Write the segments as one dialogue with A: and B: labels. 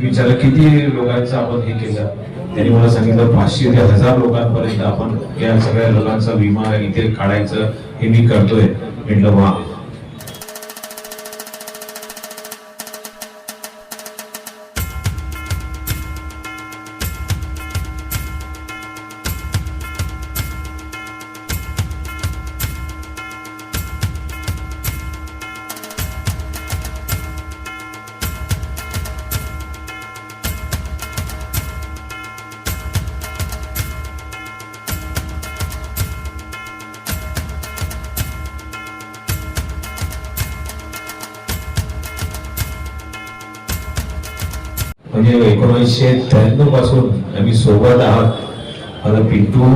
A: विचारलं किती लोकांचं आपण हे केलं त्यांनी मला सांगितलं पाचशे ते हजार लोकांपर्यंत आपण या सगळ्या लोकांचा विमा इथे काढायचं हे मी करतोय. म्हटलं वा. म्हणजे एकोणीसशे त्र्याण्णवपासून आम्ही सोबत आहोत. माझा पिंटू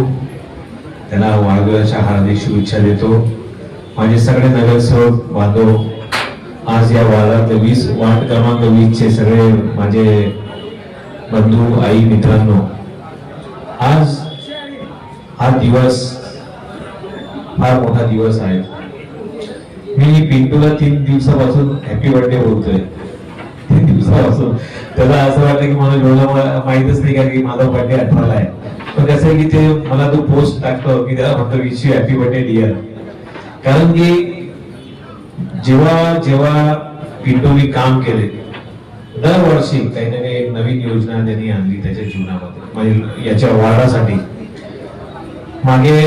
A: त्यांना वाढदिवसाच्या हार्दिक शुभेच्छा देतो. माझे सगळे नगरसेवक बांधव आज या वार्डात वीस वार्ड क्रमांक वीसचे सगळे माझे बंधू आई मित्रांनो. आज हा दिवस फार मोठा दिवस आहे. मी पिंटूला तीन दिवसापासून हॅपी बर्थडे बोलतोय. तीन दिवसापासून. त्याला असं वाटलं की मला एवढं मला माहितच नाही का की माझा बर्थडे अठराला आहे. पण कसं आहे की ते मला तो पोस्ट टाकतो की त्याला म्हणतो wish you happy birthday dear कारण की जेव्हा जेव्हा पिंटोनी काम केले दरवर्षी काही ना काही एक नवीन योजना त्यांनी आणली त्याच्या जीवनामध्ये. म्हणजे याच्या वाढासाठी. मागे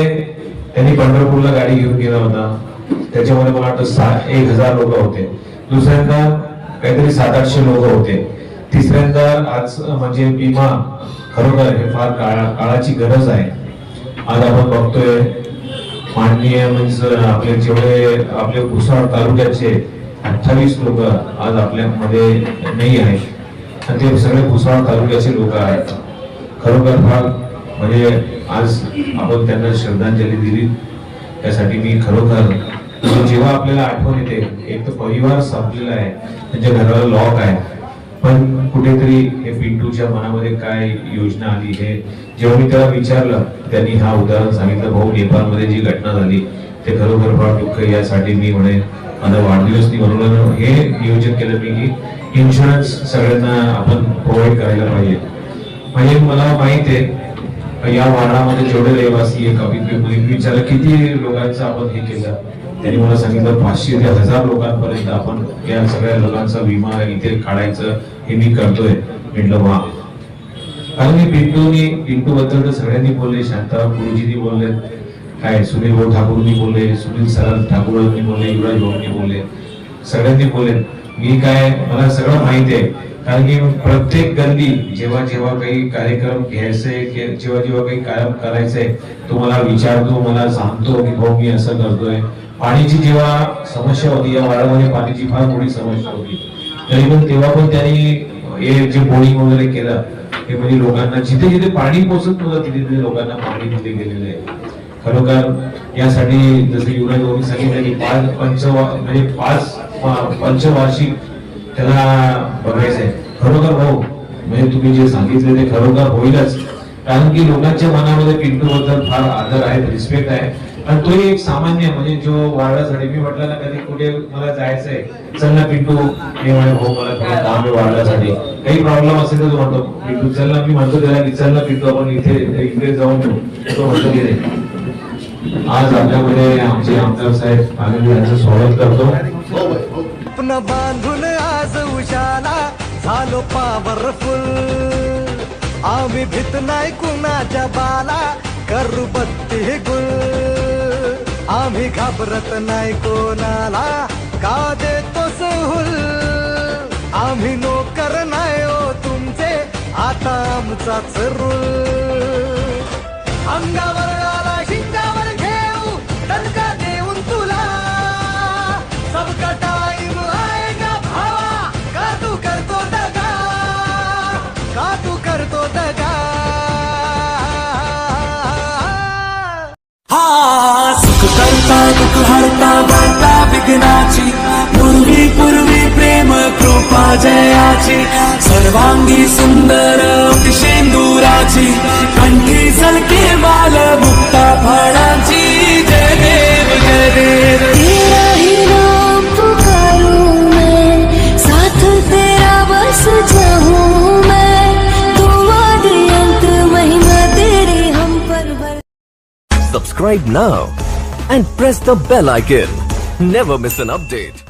A: त्यांनी पंढरपूरला गाडी घेऊन गेला होता. त्याच्यामध्ये मला वाटतं सहा एक हजार लोक होते. दुसऱ्यांदा काहीतरी सात आठशे लोक होते. तिसऱ्यांदा आज म्हणजे विमा खरोखर हे फार काळा काळाची गरज आहे. आज आपण बघतोय माननीय म्हणजे आपले जेवढे आपले भुसावळ तालुक्याचे अठ्ठावीस लोक आज आपल्यामध्ये नाही आहेत. आणि ते सगळे भुसाळ तालुक्याचे लोक आहेत. खरोखर फार म्हणजे आज आपण त्यांना श्रद्धांजली दिली. त्यासाठी मी खरोखर जेव्हा आपल्याला आठवण येते एक तर परिवार संपलेला आहे त्यांच्या घराला लॉक आहे. पण कुठेतरी हे पिंटूच्या मनामध्ये काय योजना आली हे जेव्हा मी त्याला विचारलं त्यांनी हा उदाहरण सांगितलं भाऊ नेपाळमध्ये जी घटना झाली ते खरोखर फार दुःख यासाठी मी म्हणे माझा वाढदिवस नाही म्हणून हे नियोजन केलं मी की इन्शुरन्स सगळ्यांना आपण प्रोव्हाइड करायला पाहिजे. म्हणजे मला माहीत आहे या वार्डामध्ये जेवढे रहिवासी आहे कवित विचारलं किती लोकांचं आपण हे केलं? त्यांनी मला सांगितलं पाचशे ते हजार लोकांपर्यंत आपण या सगळ्या लोकांचा विमा इथे काढायचं हे मी करतोय. म्हटलं वा. कारण मी पिंटूनी पिंटू बद्दल तर सगळ्यांनी बोलले शांताराम गुरुजीनी बोलले काय सुनील भाऊ ठाकूरनी बोलले सुनील सर ठाकूरांनी बोलले युवराज भाऊंनी बोलले सगळ्यांनी बोलले. मी काय मला सगळं माहिती आहे. कारण की प्रत्येक गल्ली जेव्हा जेव्हा काही कार्यक्रम घ्यायचे जेव्हा जेव्हा काही कार्यक्रम करायचंय तो मला विचारतो मला सांगतो की भाऊ मी असं करतोय. पाण्याची जेव्हा समस्या होती या वाड्यामध्ये पाण्याची फार मोठी समस्या होती. तरी पण तेव्हा पण त्यांनी हे जे बोरिंग वगैरे केलं हे म्हणजे लोकांना जिथे जिथे पाणी पोहोचत नव्हतं तिथे तिथे लोकांना पाणी दिले गेलेलं आहे. खरोखर यासाठी जसं युवराज भाऊनी सांगितलं की पाच पंचवा म्हणजे पाच पंचवार्षिक त्याला बघायचंय खरोखर भाऊ म्हणजे तुम्ही जे सांगितले ते खरोखर होईलच. कारण की लोकांच्या मनामध्ये पिंटू बद्दल फार आदर आहे रिस्पेक्ट आहे. पण तो एक सामान्य म्हणजे जो वाढण्यासाठी मी म्हटलं ना कधी कुठे मला जायचंय चल ना पिंटू. मी म्हणे हो मला थोडं काम आहे वाढण्यासाठी काही प्रॉब्लेम असेल तर तो म्हणतो पिंटू चल ना. मी म्हणतो त्याला की चल ना पिंटू आपण इथे इकडे जाऊन येऊ. तो म्हणतो की आज आपल्यामध्ये आमचे आमदार साहेब आम्ही यांचं स्वागत करतो.
B: स्वप्न बांधून आज उशाला झालो पॉवरफुल आम्ही भीत नाही कुणाच्या बाला करू बत्ती गुल. आम्ही घाबरत नाही कोणाला. का देतो सहूल? आम्ही नोकर नाही ओ तुमचे. आता आमचा रूळ अंगावर
C: जयाची सर्वांगी सुंदर शेंदुराची कंठी सलके बाल मुक्ता फळाची जय देव जय देव
D: तेरा ही नाम पुकारूं मैं साथ तेरा बस जाऊं मैं तुम आदि अंत महिमा तेरी हम पर भर
E: Subscribe now and press the bell icon. Never miss an update.